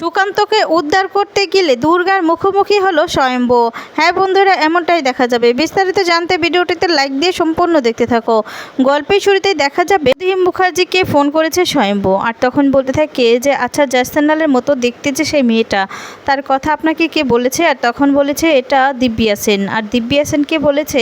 সুকান্তকে উদ্ধার করতে গেলে দুর্গার মুখোমুখি হলো স্বয়ম্ভ। হ্যাঁ বন্ধুরা, এমনটাই দেখা যাবে। বিস্তারিত জানতে ভিডিওটিতে লাইক দিয়ে সম্পূর্ণ দেখতে থাকো। গল্পের শুরুতেই দেখা যাবে দিহিম মুখার্জিকে ফোন করেছে স্বয়ম্ভ। আর তখন বলতে থাকে যে আচ্ছা জাস্তানালের মতো দেখতে যে সেই মেয়েটা। তার কথা আপনাকে কে বলেছে? আর তখন বলেছে, এটা দিব্যা সেন। আর দিব্যা সেনকে বলেছে,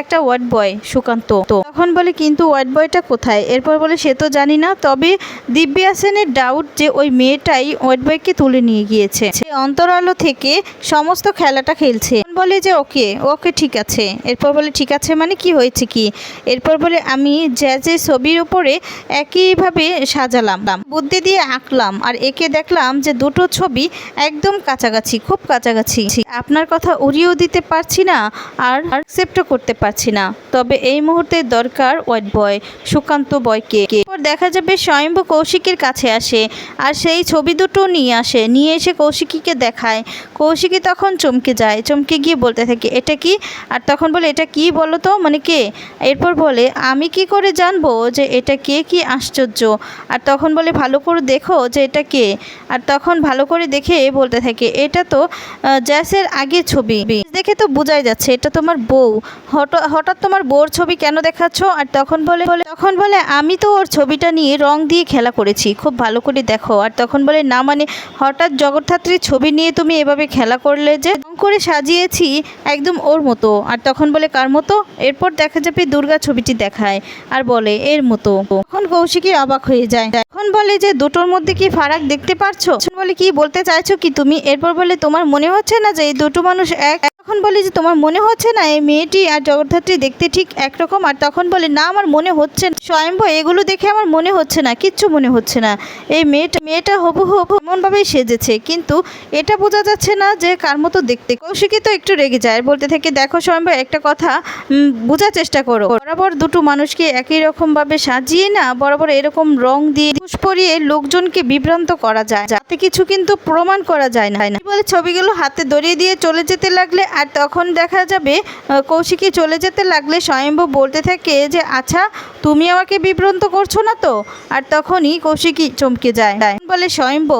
একটা ওয়ার্ড বয় সুকান্ত। তখন বলে, কিন্তু ওয়ার্ড বয়টা কোথায়? এরপর বলে, সে তো জানি না। তবে দিব্যা সেনের ডাউট যে, ওই মেয়েটাই ওয়ার্ড বয়কে তুলে নিয়ে গিয়েছে। সে অন্তরালো থেকে সমস্ত খেলাটা খেলছে। বলে যে, ওকে ওকে ঠিক আছে। এরপর বলে, ঠিক আছে মানে কি হয়েছে কি? এরপর বলে, আমি জ্যাজের ছবির উপরে একইভাবে সাজালাম। বুদ্ধি দিয়ে আঁকলাম আর একে দেখলাম যে দুটো ছবি একদম কাছাকাছি, খুব কাছাকাছি। আপনার কথা উড়িয়েও দিতে পারছি না আর অ্যাকসেপ্টও করতে পারছি না। তবে এই মুহূর্তে দরকার ওয়াইট বয় সুকান্ত বয়কে দেখা যাবে, স্বয়ম্ভ কৌশিকের কাছে আসে আর সেই ছবি দুটো নিয়ে আসে। নিয়ে এসে কৌশিকীকে দেখায়। কৌশিকী তখন চমকে যায়। চমকে গিয়ে বলতে থাকে, এটা কি? আর তখন বলে, এটা কি বলো তো? মানে কে? এরপর বলে, আমি কি করে জানব যে এটা কে? কি আশ্চর্য? আর তখন বলে, ভালো করে দেখো যে এটা কে? আর তখন ভালো করে দেখে বলতে থাকে, এটা তো জ্যাসের আগে ছবি। দেখে তো বোঝাই যাচ্ছে, এটা তোমার বউ। হঠাৎ তোমার বউর ছবি কেন দেখাচ্ছ? আর তখন বলে তখন বলে, আমি তো ওর ছবিটা নিয়ে রং দিয়ে খেলা করেছি। খুব ভালো করে দেখো। আর তখন বলে, না মানে হঠাৎ জগদ্ধাত্রীর ছবি নিয়ে তুমি এভাবে খেলা করলে যে করে সাজিয়েছি একদম ওর মতো। আর তখন বলে, কার মতো? এরপর দেখা যাবে দুর্গা ছবিটি দেখায় আর বলে, এর মতো। তখন কৌশিকী অবাক হয়ে যায়। এখন বলে যে, দুটোর মধ্যে কি ফারাক দেখতে পারছ? বলে, কি বলতে চাইছো কি তুমি? এরপর বলে, তোমার মনে হচ্ছে না যে এই দুটো মানুষ এক? তখন বলে যে, তোমার মনে হচ্ছে না এই মেয়েটি আর জগদ্ধাত্রী দেখতে ঠিক একরকম? আর তখন বলে, না, আমার মনে হচ্ছে না। স্বয়ম্ভ এগুলো দেখে আমার মনে হচ্ছে না, কিচ্ছু মনে হচ্ছে না। এই মেয়েটা মেয়েটা হবু হবু এমনভাবেই সেজেছে। কিন্তু এটা বোঝা যাচ্ছে না যে কার মতো দেখতে। কৌশিকী তো একটু রেগে যায়, বলতে থেকে, দেখো স্বয়ম্ভ, একটা কথা বোঝার চেষ্টা করো। বরাবর দুটো মানুষকে একই রকম ভাবে সাজিয়ে না, বরাবর এরকম রং দিয়ে মুখোশ পরিয়ে লোকজনকে বিভ্রান্ত করা যায়। যাতে কিছু কিন্তু প্রমাণ করা যায় না। বলে ছবিগুলো হাতে ধরিয়ে দিয়ে চলে যেতে লাগলে আর তখন দেখা যাবে কৌশিকী চলে যেতে লাগলে স্বয়ম্ভ বলতে থাকে যে আচ্ছা তুমি আমাকে বিভ্রান্ত করছ না তো? আর তখনই কৌশিকী চমকে যায়। বলে, স্বয়ম্ভ,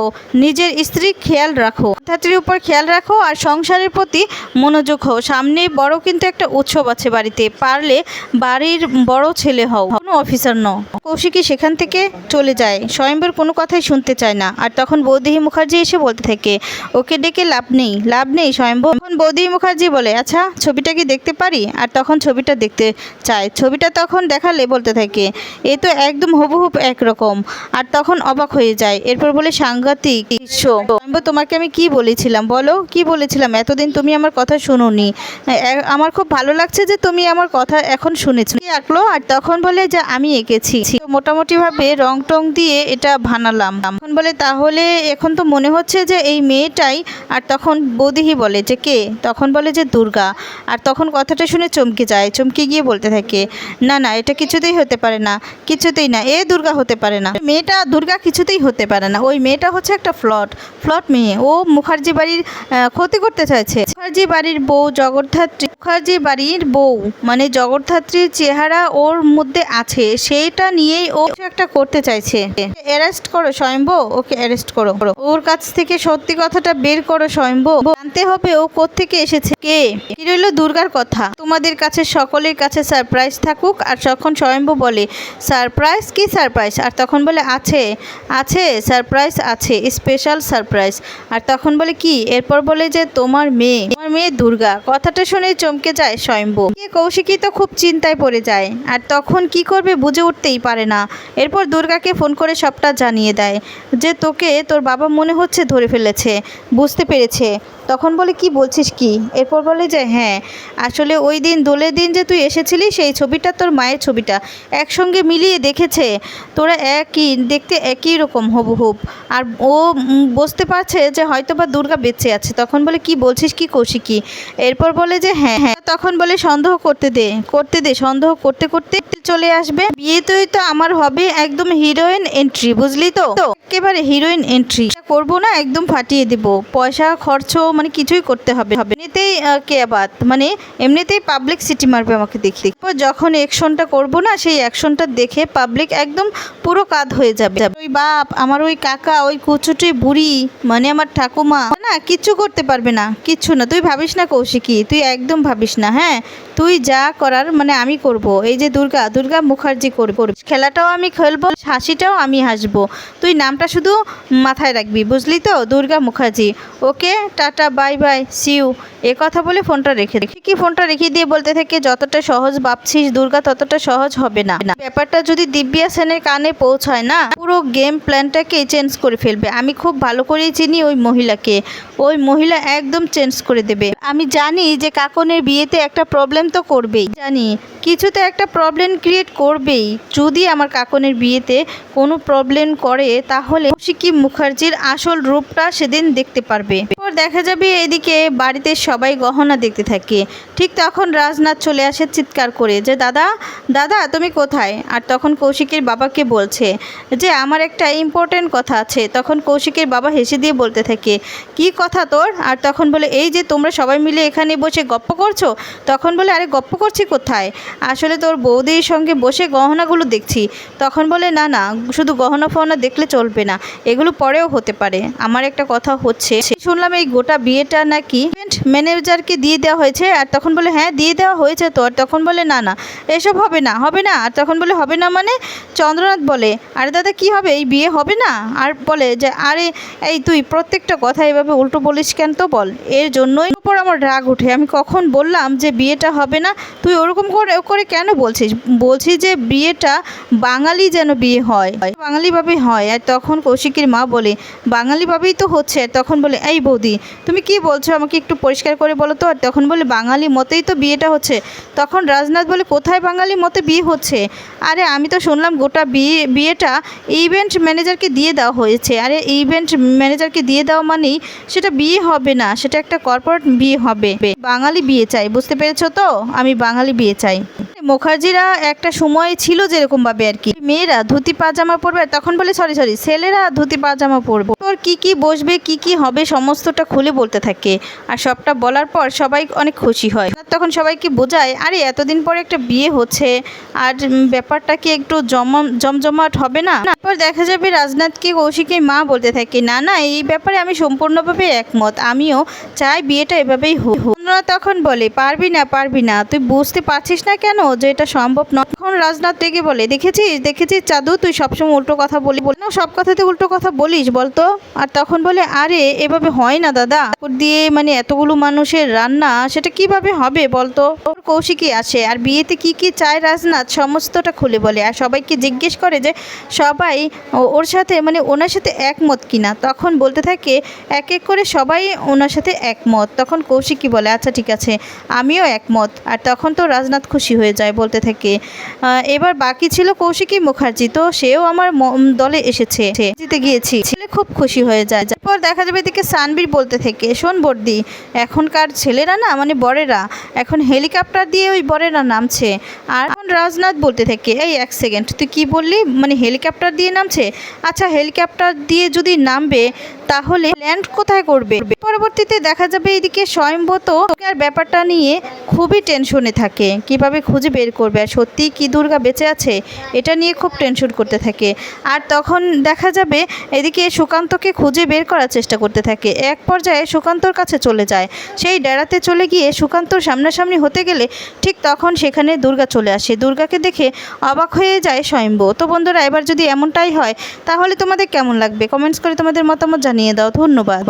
নিজের স্ত্রী খেয়াল রাখো। ছাত্রীর উপর খেয়াল রাখো আর সংসারের প্রতি মনোযোগ হও। সামনে বড় কিন্তু একটা উৎসব আছে বাড়িতে। পারলে বাড়ির বড় ছেলে হও, কোনো অফিসার ন কৌশিকী সেখান থেকে চলে যায়। স্বয়ম্বর কোনো কথাই শুনতে চায় না। আর তখন বৌদিহি মুখার্জি এসে বলতে থাকে, ওকে ডেকে লাভ নেই লাভ নেই স্বয়ম্ভ। বৌদিহি মুখার্জি বলে আচ্ছা ছবিটা কি দেখতে পারি? আর তখন ছবিটা দেখতে চায়। ছবিটা তখন দেখালে বলতে থাকে, এ তো একদম হুবহুব একরকম আর তখন অবাক হয়ে যায়। এরপর বলে, সাংঘাতিক দৃশ্য। তোমাকে আমি কি বলেছিলাম? বলো, কি বলেছিলাম? এতদিন তুমি আমার কথা শুনোনি। আমার খুব ভালো লাগছে যে তুমি আমার কথা এখন শুনেছো। আঁকলো আর তখন বলে যে, আমি এঁকেছি। মোটামুটিভাবে রং টং দিয়ে এটা বানালাম। তখন বলে, তাহলে এখন তো মনে হচ্ছে যে এই মেয়েটাই। আর তখন বৌদিহি বলে, যে কে? তখন বলে যে, দুর্গা। আর তখন কথাটা শুনে চমকে যায়, চমকে গিয়ে বলতে থাকে, না না, এটা কিছুতেই হতে পারে না, কিছুতেই না, এ দুর্গা হতে পারে না। মেয়েটা, দুর্গা কিছুতেই হতে পারে না। ওই মেয়েটা হচ্ছে একটা ফ্লট ফ্লট মেয়ে। ও মুখার্জি বাড়ির ক্ষতি করতে চাইছে। মুখার্জি বাড়ির বউ জগদ্ধাত্রী মুখার্জি বাড়ির বউ। মানে জগদ্ধাত্রীর চেহারা ওর মধ্যে আছে, সেইটা নিয়েই ও একটা করতে চাইছে। অ্যারেস্ট করো স্বয়ম্ভ, ওকে অ্যারেস্ট করো। ওর কাছ থেকে সত্যি কথাটা বের করো স্বয়ম্ভ। জানতে হবে ও কোত্থেকে এসেছে, কে? রইল দুর্গার কথা? তোমাদের কাছে, সকলের কাছে সারপ্রাইজ থাকুক, আর তখন স্বয়ম্ভ বলে, সারপ্রাইজ? কি সারপ্রাইজ? আর তখন বলে, আছে আছে, সারপ্রাইজ আছে, স্পেশাল সারপ্রাইজ। আর তখন বলে, কি? এরপর বলে যে, তোমার মেয়ে। তোমার মেয়ে দুর্গা। কথাটা শুনে চমকে যায় স্বয়ম্ভু। কে কৌশিকী তো খুব চিন্তায় পড়ে যায়, আর তখন কি করবে বুঝে উঠতেই পারে না। এরপর দুর্গাকে ফোন করে সবটা জানিয়ে দেয় যে তোকে তোর বাবা মনে হচ্ছে ধরে ফেলেছে, বুঝতে পেরেছে। তখন বলে, কি বলছিস কি? এরপর বলে যে হ্যাঁ আসলে ওই দিন দোলের দিন যে তুই এসেছিলি, সেই ছবিটা তোর মায়ের ছবিটা। একসঙ্গে মিলিয়ে দেখেছে, তোরা একই, দেখতে একই রকম হুবহুব। আর ও বুঝতে পারছে যে হয়তো বা দুর্গা বেঁচে আছে। তখন বলে, কি বলছিস? কি কৌশিকী? এরপর বলে যে হ্যাঁ হ্যাঁ। তখন বলে, সন্দেহ করতে দে করতে দে, সন্দেহ করতে করতে চলে আসবে। বিয়েতেই তো আমার হবে একদম হিরোইন এন্ট্রি, বুঝলি তো? একেবারে হিরোইন এন্ট্রি। করব না একদম ফাটিয়ে দেব। পয়সা খরচ মানে কিছুই করতে হবে। হবে। এমনিতেই আহ, কে আবাদ? মানে এমনিতেই পাবলিক সিটি মারবে আমাকে দেখি যখন অ্যাকশনটা করব না সেই অ্যাকশনটা দেখে পাবলিক একদম পুরো কাদ হয়ে যাবে। ওই বাপ আমার ওই কাকা ওই কুচুটি বুড়ি মানে আমার ঠাকুমা না কিচ্ছু করতে পারবে না। কিচ্ছু না। তুই ভাবিস না কৌশিকী তুই একদম ভাবিস না হ্যাঁ? তুই যা করার মানে আমি করব। এই যে দুর্গা দুর্গা মুখার্জি করবে। খেলাটাও আমি খেলব হাসিটাও আমি হাসবো। তুই নামটা শুধু মাথায় রাখবি। বুঝলি তো? Durga Mukherjee. Okay, tata, bye bye see you এ কথা বলে ফোনটা রেখে রেখে কি ফোনটা রেখে দিয়ে বলতে থাকে, যতটা সহজ ভাবছিস দুর্গা, ততটা সহজ হবে না। ব্যাপারটা যদি দিব্যা সেনের কানে পৌঁছায় না, পুরো গেম প্ল্যানটাকে চেঞ্জ করে ফেলবে। আমি খুব ভালো করেই চিনি ওই মহিলাকে। ওই মহিলা একদম চেঞ্জ করে দেবে। আমি জানি যে কাকনের বিয়েতে একটা প্রবলেম তো করবেই। জানি। কিছুতে একটা প্রবলেম ক্রিয়েট করবেই। যদি আমার কাকনের বিয়েতে কোনো প্রবলেম করে, তাহলে সিকিম মুখার্জির আসল রূপটা সেদিন দেখতে পারবে। এরপর দেখা যাবে এদিকে বাড়িতে সবাই গহনা দেখতে থাকে। ঠিক তখন রাজনাথ চলে আসে চিৎকার করে যে, দাদা দাদা, তুমি কোথায়? আর তখন কৌশিকের বাবাকে বলছে যে, আমার একটা ইম্পর্টেন্ট কথা আছে। তখন কৌশিকের বাবা হেসে দিয়ে বলতে থাকে, কি কথা তোর? আর তখন বলে, এই যে তোমরা সবাই মিলে এখানে বসে গপ্প করছ? তখন বলে, আরে, গপ্প করছি কোথায়? আসলে তোর বৌদির সঙ্গে বসে গহনাগুলো দেখছি। তখন বলে, না না, শুধু গহনা ফহনা দেখলে চলবে না, এগুলো পরেও হতে পারে। আমার একটা কথা হচ্ছে, শুনলাম এই গোটা বিয়েটা নাকি ম্যানেজারকে দিয়ে দেওয়া হয়েছে, আর তখন বলে হ্যাঁ দিয়ে দেওয়া হয়েছে তো। আর তখন বলে, না না, এসব হবে না হবে না। আর তখন বলে, হবে না মানে? চন্দ্রনাথ বলে, আরে দাদা, কি হবে? এই বিয়ে হবে না? আর বলে যে, আরে, এই তুই প্রত্যেকটা কথা এভাবে উল্টো বলিস কেন তো বল, এর জন্যই উপর আমার রাগ উঠে আমি কখন বললাম যে বিয়েটা হবে না, তুই ওরকম করে করে কেন বলছিস? বলছি যে বিয়েটা বাঙালি যেন বিয়ে হয়। বাঙালিভাবে হয়। আর তখন কৌশিকের মা বলে বাঙালিভাবেই তো হচ্ছে। তখন বলে, এই বৌদি, তুমি কি বলছো? আমাকে একটু পরিষ্কার করে বলো তো। আর তখন বলে, বাঙালি মতেই তো বিয়েটা হচ্ছে। তখন রাজনাথ বলে, কোথায় বাঙালি মতে বিয়ে হচ্ছে? আরে, আমি তো শুনলাম গোটা বিয়ে, বিয়েটা ইভেন্ট ম্যানেজারকে দিয়ে দেওয়া হয়েছে। আরে ইভেন্ট ম্যানেজারকে দিয়ে দেওয়া মানেই সেটা বিয়ে হবে না। সেটা একটা কর্পোরেট বিয়ে হবে। বাঙালি বিয়ে চাই বুঝতে পেরেছ তো? আমি বাঙালি বিয়ে চাই। মুখার্জিরা একটা সময় ছিল যেরকমভাবে আর কি। মেয়েরা ধুতি পাজামা পরবে, তখন বলে সরি সরি ছেলেরা ধুতি পাজামা পরবে। তোর কি কি বসবে, কি কি হবে সমস্তটা খুলে বলতে থাকে। আর সবটা বলার পর সবাই অনেক খুশি হয়। তখন সবাইকে বোঝায়, আরে, এতদিন পরে একটা বিয়ে হচ্ছে। আর ব্যাপারটা কি একটু জম, জমজমাট হবে না? তারপর দেখা যাবে রাজনাথকে, কৌশিকের মা বলতে থাকে, না না, এই ব্যাপারে আমি সম্পূর্ণভাবে একমত। আমিও চাই বিয়েটা এভাবেই হোক। অন্যরা তখন বলে, পারবি না পারবি না, তুই বুঝতে পারছিস না কেন যে এটা সম্ভব নয়? তখন রাজনাথ রেগে বলে, দেখেছিস দেখেছিস চাদু, তুই সবসময় উল্টো কথা বলি, বল সব কথাতে উল্টো কথা বলিস বলতো? আর তখন বলে, আরে, এভাবে হয় না দাদা। দিয়ে মানে এতগুলো মানুষের রান্না, সেটা কীভাবে হবে বলতো? ওর কৌশিকই আসে আর বিয়েতে কি কি চায় রাজনাথ, সমস্তটা খুলে বলে। আর সবাইকে জিজ্ঞেস করে যে, সবাই ওর সাথে মানে ওনার সাথে একমত কিনা? তখন বলতে থাকে, এক এক করে সবাই ওনার সাথে একমত। তখন কৌশিকই বলে আচ্ছা ঠিক আছে, আমিও একমত। আর তখন তো রাজনাথ খুশি হয়ে যায় বলতে থাকে। এবার বাকি ছিল কৌশিকী মুখার্জি। তো সেও আমার দলে এসেছে। জিতে গিয়েছি। ছেলে খুব খুশি হয়ে যায়। তারপর দেখা যাবে এদিকে সানবির বলতে থেকে, শোন বর্দি, এখনকার ছেলেরা না মানে বরেরা, এখন হেলিকপ্টার দিয়ে ওই বরেরা নামছে। আর এখন রাজনাথ বলতে থাকে, এই এক সেকেন্ড তুই কি বললি? মানে হেলিকপ্টার দিয়ে নামছে? আচ্ছা হেলিকপ্টার দিয়ে যদি নামবে, তাহলে ল্যান্ড কোথায় করবে? পরবর্তীতে দেখা যাবে এদিকে স্বয়ংবত আর ব্যাপারটা নিয়ে খুবই টেনশনে থাকে, কীভাবে খুঁজে বের করবে আর সত্যিই কি দুর্গা বেঁচে আছে? এটা নিয়ে খুব টেনশন করতে থাকে। আর তখন দেখা যাবে এদিকে সুকান্তকে খুঁজে বের করার চেষ্টা করতে থাকে। এক পর্যায়ে সুকান্তর কাছে চলে যায়। সেই ডেরাতে চলে গিয়ে সুকান্তর সামনাসামনি হতে গেলে ঠিক তখন সেখানে দুর্গা চলে আসে। দুর্গাকে দেখে অবাক হয়ে যায় স্বয়ম্ভ। তো বন্ধুরা, এবার যদি এমনটাই হয়, তাহলে তোমাদের কেমন লাগবে? কমেন্টস করে তোমাদের মতামত জানিয়ে দাও। ধন্যবাদ।